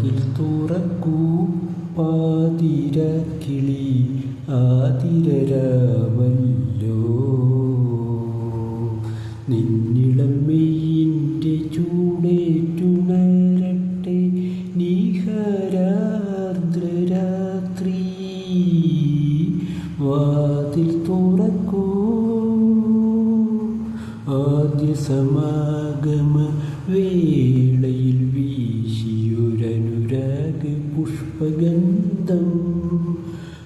വാതിൽ തുറക്കൂ പാതിര കിളി ആതിരരാമല്ലോ നിന്നിളം ചൂടേറ്റുണരട്ടെ നിഹരാർദ്രരാത്രി. വാതിൽ തുറക്കൂ സമാഗമ വേളയിൽ വീശിയൊരനുരാഗ പുഷ്പഗന്ധം.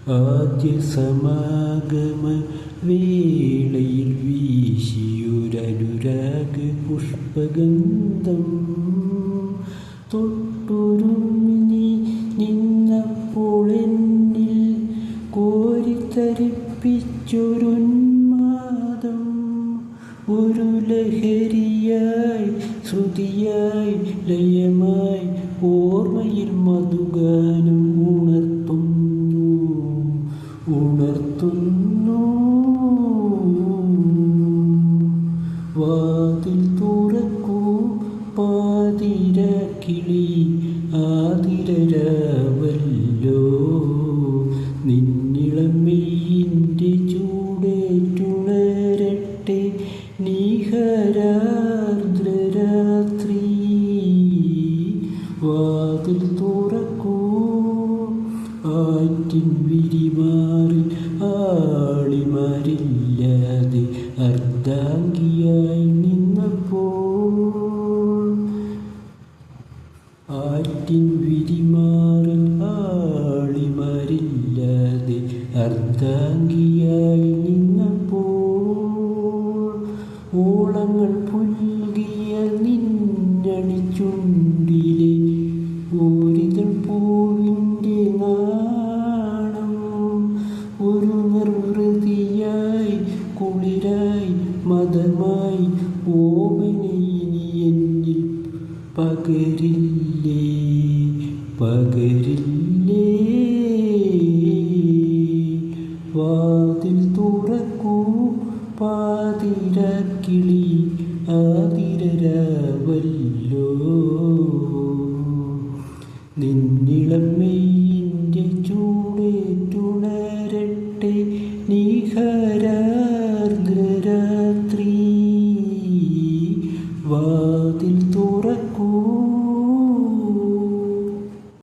ആദ്യ സമാഗമ വേളയിൽ വീശിയൊരനുരാഗ പുഷ്പഗന്ധം. തൊട്ടുരുമിനി നിന്നപ്പോൾ എന്നിൽ കോരിത്തരിപ്പിച്ചൊരുന്മാദം ഒരു ലഹരിയായി ശ്രുതിയായി ലയമായി ഓർമ്മയിൽ മധുഗാനം ഉണർത്തുന്നു ഉണർത്തുന്നു. വാതിൽ തുറക്കൂ പാതിര കിളി ആതിരരാവല്ലോ വാതിൽ തുറക്കൂ ആറ്റിൻ വിരിമാറിൽ ആളിമാരില്ലാതെ അർദ്ധാംഗിയായി നിന്നപ്പോൾ. ആറ്റിൻ വിരിമാറിൽ ആളിമാരില്ലാതെ അർദ്ധാംഗിയായി നിന്നപ്പോൾ. ഓളങ്ങൾ പുൽകിയ നിന്നണിച്ചുണ്ടിലെ പകരില്ലേ വാതിൽ തുറക്കൂ പാതിരക്കിളി ആതിരവല്ലോ നിന്നിളമ്മയിന്റെ ചൂടേറ്റുണരട്ടെ നിഹരാർദ്രരാത്രി. വാതിൽ